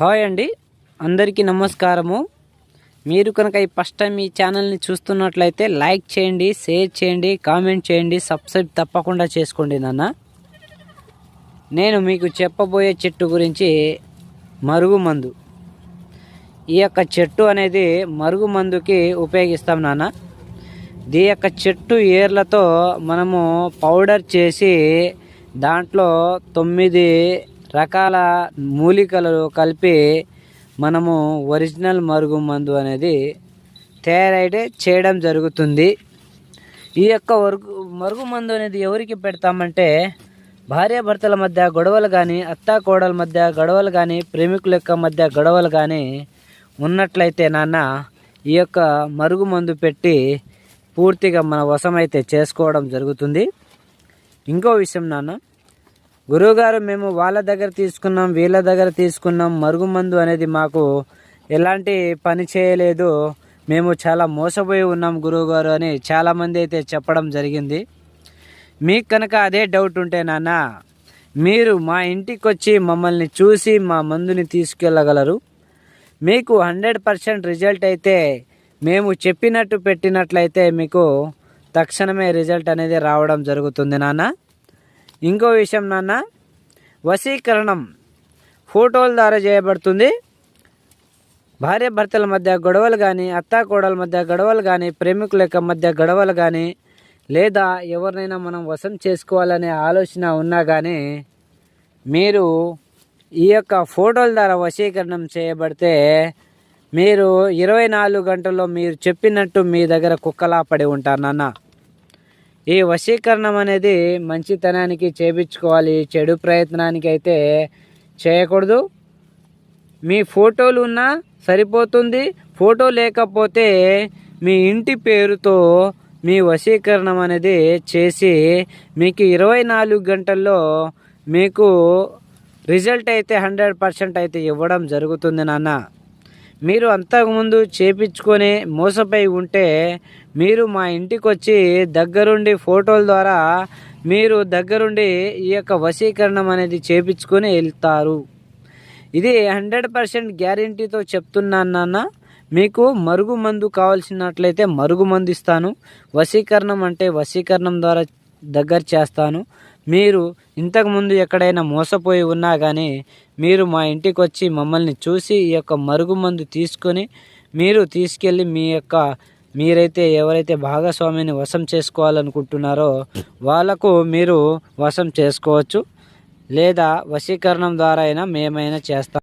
Hi అండి. అందరికీ నమస్కారము. మీరు కనుక ఈ ఫస్ట్ టైం ఈ ఛానల్ని చూస్తున్నట్లయితే లైక్ చేయండి షేర్ చేయండి కామెంట్ చేయండి సబ్స్క్రైబ్ తప్పకుండా చేసుకోండి నాన్న. నేను మీకు చెప్పబోయే చెట్టు గురించి మరుగు మందు. ఈ యొక్క చెట్టు అనేది మరుగు మందుకి ఉపయోగిస్తాం నాన్న. దీ యొక్క చెట్టు ఏర్లతో మనము పౌడర్ చేసి దాంట్లో తొమ్మిది రకాల మూలికలు కలిపి మనము ఒరిజినల్ మరుగు మందు అనేది తయారైతే చేయడం జరుగుతుంది. ఈ యొక్క వరుగు మరుగు మందు అనేది ఎవరికి పెడతామంటే భార్యాభర్తల మధ్య గొడవలు కానీ అత్తా కోడల మధ్య గొడవలు కానీ ప్రేమికుల యొక్క మధ్య గొడవలు కానీ ఉన్నట్లయితే నాన్న ఈ యొక్క మరుగు మందు పెట్టి పూర్తిగా మన వశమైతే చేసుకోవడం జరుగుతుంది. ఇంకో విషయం నాన్న గురువుగారు మేము వాళ్ళ దగ్గర తీసుకున్నాం వీళ్ళ దగ్గర తీసుకున్నాం. మరుగుమందు అనేది మాకు ఎలాంటి పని చేయలేదు. మేము చాలా మోసపోయి ఉన్నాం గురువుగారు అని చాలామంది అయితే చెప్పడం జరిగింది. మీకు కనుక అదే డౌట్ ఉంటే నాన్న మీరు మా ఇంటికి వచ్చి మమ్మల్ని చూసి మా మందుని తీసుకెళ్ళగలరు. మీకు హండ్రెడ్ పర్సెంట్ రిజల్ట్ అయితే మేము చెప్పినట్టు పెట్టినట్లయితే మీకు తక్షణమే రిజల్ట్ అనేది రావడం జరుగుతుంది నాన్న. ఇంకో విషయం నాన్న వశీకరణం ఫోటోల ద్వారా చేయబడుతుంది భార్యాభర్తల మధ్య గొడవలు కానీ అత్తాకోడల మధ్య గొడవలు కానీ ప్రేమికుల యొక్క మధ్య గొడవలు కానీ లేదా ఎవరినైనా మనం వశం చేసుకోవాలనే ఆలోచన ఉన్నా కానీ మీరు ఈ యొక్క ఫోటోల ద్వారా వశీకరణం చేయబడితే మీరు ఇరవై నాలుగు గంటల్లో మీరు చెప్పినట్టు మీ దగ్గర కుక్కలా పడి ఉంటారు నాన్న. ఈ వశీకరణం అనేది మంచితనానికి చేపించుకోవాలి చెడు ప్రయత్నానికి అయితే చేయకూడదు. మీ ఫోటోలు ఉన్నా సరిపోతుంది. ఫోటో లేకపోతే మీ ఇంటి పేరుతో మీ వశీకరణం అనేది చేసి మీకు ఇరవై నాలుగు గంటల్లో మీకు రిజల్ట్ అయితే హండ్రెడ్ పర్సెంట్ అయితే ఇవ్వడం జరుగుతుంది నాన్న. మీరు అంతకుముందు చేపించుకొని మోసపోయి ఉంటే మీరు మా ఇంటికి వచ్చి దగ్గరుండి ఫోటోల ద్వారా మీరు దగ్గరుండి ఈ యొక్క వశీకరణం అనేది చేపించుకొని వెళ్తారు. ఇది హండ్రెడ్ పర్సెంట్ గ్యారంటీతో చెప్తున్నాను నాన్న. మీకు మరుగు మందు కావాల్సినట్లయితే మరుగు మందు ఇస్తాను. వశీకరణం అంటే వశీకరణం ద్వారా దగ్గర చేస్తాను. మీరు ఇంతకుముందు ఎక్కడైనా మోసపోయి ఉన్నా కానీ మీరు మా ఇంటికి వచ్చి మమ్మల్ని చూసి ఈ యొక్క మరుగుమందు తీసుకొని మీరు తీసుకెళ్ళి మీ యొక్క మీరైతే ఎవరైతే భాగస్వామిని వశం చేసుకోవాలనుకుంటున్నారో వాళ్ళకు మీరు వశం చేసుకోవచ్చు. లేదా వశీకరణం ద్వారా అయినా మేమైనా చేస్తాం.